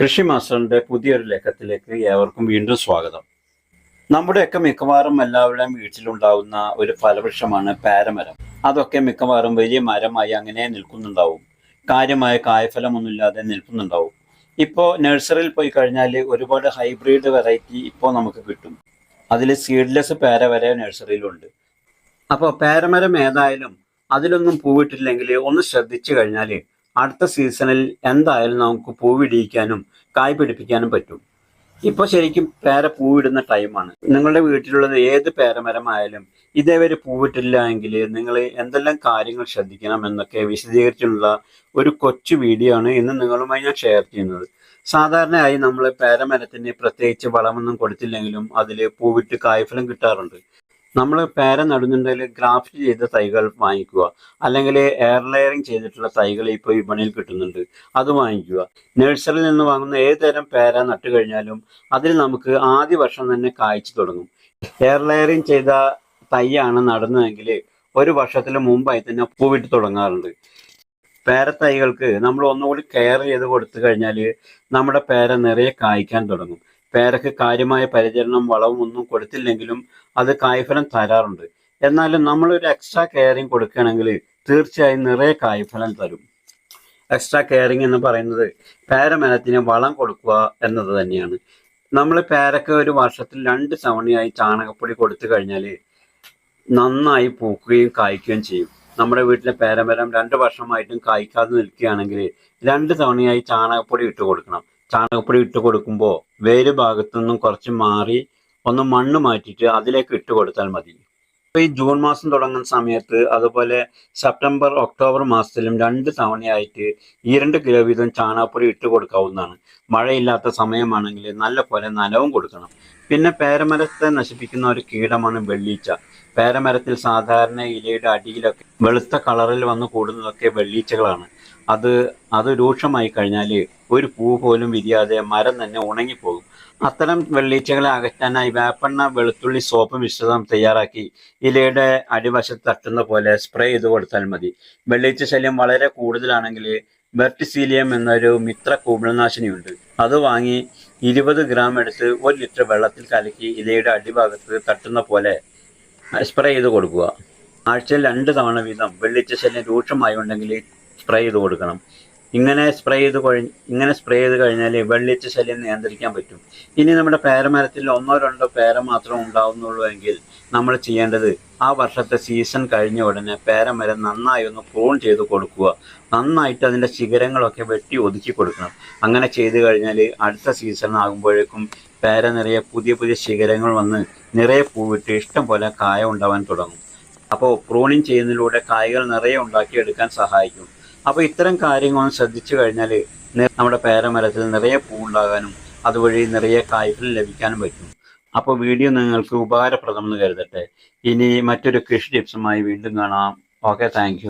കൃഷി മാസ്റ്ററിന്റെ പുതിയൊരു ലേഖത്തിലേക്ക് ഏവർക്കും വീണ്ടും സ്വാഗതം. നമ്മുടെയൊക്കെ മിക്കവാറും എല്ലാവരുടെയും വീട്ടിലുണ്ടാവുന്ന ഒരു ഫലവൃക്ഷമാണ് പാരമരം. അതൊക്കെ മിക്കവാറും വലിയ മരമായി അങ്ങനെ നിൽക്കുന്നുണ്ടാവും. കാര്യമായ കായഫലമൊന്നുമില്ലാതെ നിൽക്കുന്നുണ്ടാവും. ഇപ്പോൾ നഴ്സറിയിൽ പോയി കഴിഞ്ഞാൽ ഒരുപാട് ഹൈബ്രിഡ് വെറൈറ്റി ഇപ്പോൾ നമുക്ക് കിട്ടും. അതിൽ സീഡ്ലെസ് പേര വരെ നഴ്സറിയിലുണ്ട്. അപ്പോൾ പേരമരം ഏതായാലും അതിലൊന്നും പൂവിട്ടില്ലെങ്കിൽ ഒന്ന് ശ്രദ്ധിച്ചു കഴിഞ്ഞാൽ അടുത്ത സീസണിൽ എന്തായാലും നമുക്ക് പൂവിടിയിക്കാനും കായ് പിടിപ്പിക്കാനും പറ്റും. ഇപ്പോൾ ശരിക്കും പേര പൂവിടുന്ന ടൈമാണ്. നിങ്ങളുടെ വീട്ടിലുള്ളത് ഏത് പേരമരമായാലും ഇതേവരെ പൂവിട്ടില്ല എങ്കിൽ നിങ്ങൾ എന്തെല്ലാം കാര്യങ്ങൾ ശ്രദ്ധിക്കണം എന്നൊക്കെ വിശദീകരിച്ചുള്ള ഒരു കൊച്ചു വീഡിയോ ആണ് ഇന്ന് നിങ്ങളുമായി ഞാൻ ഷെയർ ചെയ്യുന്നത്. സാധാരണയായി നമ്മൾ പേരമരത്തിന് പ്രത്യേകിച്ച് വളമൊന്നും കൊടുത്തില്ലെങ്കിലും അതിൽ പൂവിട്ട് കായ്ഫലം കിട്ടാറുണ്ട്. നമ്മൾ പേര നടുന്നുണ്ടെങ്കിൽ ഗ്രാഫ്റ്റ് ചെയ്ത തൈകൾ വാങ്ങിക്കുക. അല്ലെങ്കിൽ എയർ ലെയറിങ് ചെയ്തിട്ടുള്ള തൈകൾ ഇപ്പോൾ വിപണിയിൽ കിട്ടുന്നുണ്ട്. അത് വാങ്ങിക്കുക. നഴ്സറിയിൽ നിന്ന് വാങ്ങുന്ന ഏത് തരം പേര നട്ടു കഴിഞ്ഞാലും അതിൽ നമുക്ക് ആദ്യ വർഷം തന്നെ കായ്ച്ചു തുടങ്ങും. എയർ ലെയറിങ് ചെയ്ത തൈയാണ് നടുന്നതെങ്കിൽ ഒരു വർഷത്തിന് മുമ്പായി തന്നെ പൂവിട്ട് തുടങ്ങാറുണ്ട്. പേര തൈകൾക്ക് നമ്മൾ ഒന്നുകൂടി കെയർ ചെയ്ത് കൊടുത്തു കഴിഞ്ഞാൽ നമ്മുടെ പേര നിറയെ കായ്ക്കാൻ തുടങ്ങും. പേരക്ക് കാര്യമായ പരിചരണം വളവും ഒന്നും കൊടുത്തില്ലെങ്കിലും അത് കായ്ഫലം തരാറുണ്ട്. എന്നാലും നമ്മളൊരു എക്സ്ട്രാ കെയറിങ് കൊടുക്കുകയാണെങ്കിൽ തീർച്ചയായും നിറയെ കായ്ഫലം തരും. എക്സ്ട്രാ കെയറിങ് എന്ന് പറയുന്നത് പേരമരത്തിന് വളം കൊടുക്കുക എന്നത് തന്നെയാണ്. നമ്മൾ പേരക്ക് ഒരു വർഷത്തിൽ രണ്ട് തവണയായി ചാണകപ്പൊടി കൊടുത്തു കഴിഞ്ഞാൽ നന്നായി പൂക്കുകയും കായ്ക്കുകയും ചെയ്യും. നമ്മുടെ വീട്ടിലെ പേരമരം രണ്ട് വർഷമായിട്ടും കായ്ക്കാതെ നിൽക്കുകയാണെങ്കിൽ രണ്ട് തവണയായി ചാണകപ്പൊടി ഇട്ട് കൊടുക്കണം. ചാണകപ്പൊടി ഇട്ട് കൊടുക്കുമ്പോൾ വേര് ഭാഗത്തു നിന്നും കുറച്ച് മാറി ഒന്ന് മണ്ണ് മാറ്റിയിട്ട് അതിലേക്ക് ഇട്ട് കൊടുത്താൽ മതി. ഈ ജൂൺ മാസം തുടങ്ങുന്ന സമയത്ത് അതുപോലെ സെപ്റ്റംബർ ഒക്ടോബർ മാസത്തിലും രണ്ട് തവണയായിട്ട് ഈ രണ്ട് കിലോ വീതം ചാണാപ്പൊടി ഇട്ട് കൊടുക്കാവുന്നതാണ്. മഴയില്ലാത്ത സമയമാണെങ്കിൽ നല്ല പോലെ നനവും കൊടുക്കണം. പിന്നെ പേരമരത്തെ നശിപ്പിക്കുന്ന ഒരു കീടമാണ് വെള്ളീച്ച. പേരമരത്തിൽ സാധാരണ ഇലയുടെ അടിയിലൊക്കെ വെളുത്ത കളറിൽ വന്ന് കൂടുന്നതൊക്കെ വെള്ളീച്ചകളാണ്. അത് അത് രൂക്ഷമായി കഴിഞ്ഞാൽ ഒരു പൂ പോലും വിരിയാതെ മരം തന്നെ ഉണങ്ങിപ്പോകും. അത്തരം വെള്ളീച്ചകളെ അകറ്റാനായി വേപ്പെണ്ണ വെളുത്തുള്ളി സോപ്പ് മിശ്രിതം തയ്യാറാക്കി ഇലയുടെ അടിവശത്ത് തട്ടുന്ന പോലെ സ്പ്രേ ചെയ്ത് കൊടുത്താൽ മതി. വെള്ളീച്ച ശല്യം വളരെ കൂടുതലാണെങ്കിൽ വെർട്ടിസീലിയം എന്നൊരു മിത്ര കൂമിളനാശിനിയുണ്ട് അത് വാങ്ങി ഇരുപത് ഗ്രാം എടുത്ത് ഒരു ലിറ്റർ വെള്ളത്തിൽ കലക്കി ഇലയുടെ അടിഭാഗത്ത് തട്ടുന്ന പോലെ സ്പ്രേ ചെയ്ത് കൊടുക്കുക. ആഴ്ചയിൽ രണ്ട് തവണ വീതം വെള്ളിച്ച ശല്യം രൂക്ഷമായുണ്ടെങ്കിൽ സ്പ്രേ ചെയ്ത് കൊടുക്കണം. ഇങ്ങനെ സ്പ്രേ ചെയ്ത് കഴിഞ്ഞ് ഇങ്ങനെ സ്പ്രേ ചെയ്ത് കഴിഞ്ഞാൽ വെള്ളിച്ച ശല്യം നിയന്ത്രിക്കാൻ പറ്റും. ഇനി നമ്മുടെ പേരമരത്തിൽ ഒന്നോ രണ്ടോ പേര മാത്രം ഉണ്ടാവുന്നുള്ളൂ എങ്കിൽ നമ്മൾ ചെയ്യേണ്ടത് ആ വർഷത്തെ സീസൺ കഴിഞ്ഞ ഉടനെ പേരമരം നന്നായി ഒന്ന് പ്രൂൺ ചെയ്ത് കൊടുക്കുക. നന്നായിട്ട് അതിന്റെ ശിഖരങ്ങളൊക്കെ വെട്ടി ഒതുക്കി കൊടുക്കണം. അങ്ങനെ ചെയ്തു കഴിഞ്ഞാൽ അടുത്ത സീസൺ ആകുമ്പോഴേക്കും പേര നിറയെ പുതിയ പുതിയ ശിഖരങ്ങൾ വന്ന് നിറയെ പൂവിട്ട് ഇഷ്ടം പോലെ കായ ഉണ്ടാവാൻ തുടങ്ങും. അപ്പോൾ പ്രൂണിങ് ചെയ്യുന്നതിലൂടെ കായകൾ നിറയെ ഉണ്ടാക്കിയെടുക്കാൻ സഹായിക്കും. അപ്പോൾ ഇത്തരം കാര്യങ്ങൾ ശ്രദ്ധിച്ചു കഴിഞ്ഞാൽ നമ്മുടെ പേരമരത്തിൽ നിറയെ പൂ പൂവുണ്ടാകാനും അതുവഴി നിറയെ കായ്ഫലം ലഭിക്കാനും പറ്റും. അപ്പോൾ വീഡിയോ നിങ്ങൾക്ക് ഉപകാരപ്രദമെന്ന് കരുതട്ടെ. ഇനി മറ്റൊരു കൃഷി ടിപ്സുമായി വീണ്ടും കാണാം. Okay thank